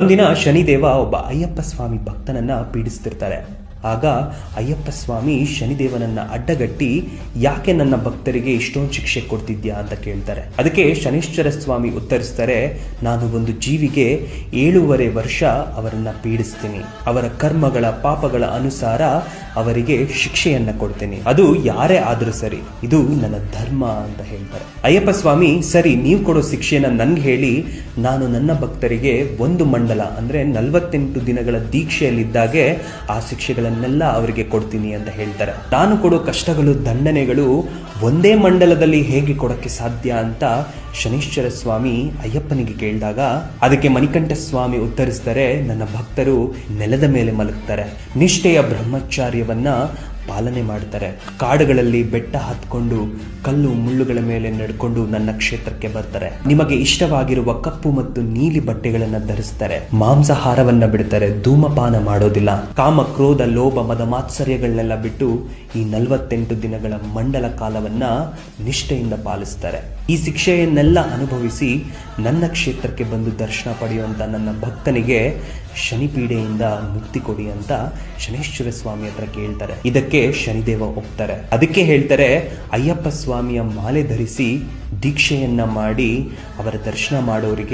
ಒಂದಿನ ಶನಿದೇವ ಒಬ್ಬ ಅಯ್ಯಪ್ಪ ಸ್ವಾಮಿ ಭಕ್ತನನ್ನ ಪೀಡಿಸ್ತಿರ್ತಾರೆ. ಆಗ ಅಯ್ಯಪ್ಪ ಸ್ವಾಮಿ ಶನಿದೇವನನ್ನ ಅಡ್ಡಗಟ್ಟಿ, ಯಾಕೆ ನನ್ನ ಭಕ್ತರಿಗೆ ಇಷ್ಟೊಂದು ಶಿಕ್ಷೆ ಕೊಡ್ತಿದ್ಯಾ? ಅಂತ ಕೇಳ್ತಾರೆ. ಅದಕ್ಕೆ ಶನಿಶ್ಚರ ಸ್ವಾಮಿ ಉತ್ತರಿಸ್ತಾರೆ, ನಾನು ಒಂದು ಜೀವಿಗೆ ಏಳೂವರೆ ವರ್ಷ ಅವರನ್ನ ಪೀಡಿಸ್ತೀನಿ. ಅವರ ಕರ್ಮಗಳ ಪಾಪಗಳ ಅನುಸಾರ ಅವರಿಗೆ ಶಿಕ್ಷೆಯನ್ನ ಕೊಡ್ತೀನಿ. ಅದು ಯಾರೇ ಆದ್ರೂ ಸರಿ, ಇದು ನನ್ನ ಧರ್ಮ ಅಂತ ಹೇಳ್ತಾರೆ. ಅಯ್ಯಪ್ಪ ಸ್ವಾಮಿ, ಸರಿ, ನೀವು ಕೊಡೋ ಶಿಕ್ಷೆಯನ್ನ ನನ್ಗೆ ಹೇಳಿ, ನಾನು ನನ್ನ ಭಕ್ತರಿಗೆ ಒಂದು ಮಂಡಲ, ಅಂದ್ರೆ ನಲವತ್ತೆಂಟು ದಿನಗಳ ದೀಕ್ಷೆಯಲ್ಲಿದ್ದಾಗೆ ಆ ಶಿಕ್ಷೆಗಳನ್ನೆಲ್ಲ ಅವರಿಗೆ ಕೊಡ್ತೀನಿ ಅಂತ ಹೇಳ್ತಾರೆ. ನಾನು ಕೊಡೋ ಕಷ್ಟಗಳು, ದಂಡನೆಗಳು ಒಂದೇ ಮಂಡಲದಲ್ಲಿ ಹೇಗೆ ಕೊಡಕ್ಕೆ ಸಾಧ್ಯ ಅಂತ ಶನೀಶ್ವರ ಸ್ವಾಮಿ ಅಯ್ಯಪ್ಪನಿಗೆ ಕೇಳಿದಾಗ, ಅದಕ್ಕೆ ಮಣಿಕಂಠ ಸ್ವಾಮಿ ಉತ್ತರಿಸಿದರೆ ನನ್ನ ಭಕ್ತರು ನೆಲದ ಮೇಲೆ ಮಲಗ್ತಾರೆ. ನಿಷ್ಠೆಯ ಬ್ರಹ್ಮಚಾರ್ಯವನ್ನ ಪಾಲನೆ ಮಾಡ್ತಾರೆ. ಕಾಡುಗಳಲ್ಲಿ ಬೆಟ್ಟ ಹತ್ಕೊಂಡು, ಕಲ್ಲು ಮುಳ್ಳುಗಳ ಮೇಲೆ ನಡ್ಕೊಂಡು ನನ್ನ ಕ್ಷೇತ್ರಕ್ಕೆ ಬರ್ತಾರೆ. ನಿಮಗೆ ಇಷ್ಟವಾಗಿರುವ ಕಪ್ಪು ಮತ್ತು ನೀಲಿ ಬಟ್ಟೆಗಳನ್ನ ಧರಿಸ್ತಾರೆ. ಮಾಂಸಾಹಾರವನ್ನ ಬಿಡ್ತಾರೆ, ಧೂಮಪಾನ ಮಾಡೋದಿಲ್ಲ. ಕಾಮ, ಕ್ರೋಧ, ಲೋಭ, ಮದ ಮಾತ್ಸರ್ಯಗಳನ್ನೆಲ್ಲ ಬಿಟ್ಟು ಈ ನಲವತ್ತೆಂಟು ದಿನಗಳ ಮಂಡಲ ಕಾಲವನ್ನ ನಿಷ್ಠೆಯಿಂದ ಪಾಲಿಸ್ತಾರೆ. ಈ ಶಿಕ್ಷೆಯನ್ನೆಲ್ಲ ಅನುಭವಿಸಿ ನನ್ನ ಕ್ಷೇತ್ರಕ್ಕೆ ಬಂದು ದರ್ಶನ ಪಡೆಯುವಂಥ ನನ್ನ ಭಕ್ತನಿಗೆ ಶನಿ ಪೀಡೆಯಿಂದ ಮುಕ್ತಿ ಕೊಡಿ ಅಂತ ಶನೇಶ್ವರ ಸ್ವಾಮಿ ಹತ್ರ ಕೇಳ್ತಾರೆ. ಇದಕ್ಕೆ ಶನಿದೇವ ಒಪ್ತಾರೆ. ಅದಕ್ಕೆ ಹೇಳ್ತಾರೆ, ಅಯ್ಯಪ್ಪ ಸ್ವಾಮಿಯ ಮಾಲೆ ಧರಿಸಿ ದೀಕ್ಷೆಯನ್ನ ಮಾಡಿ, ಅವರ ದರ್ಶನ ಮಾಡೋರಿಗೆ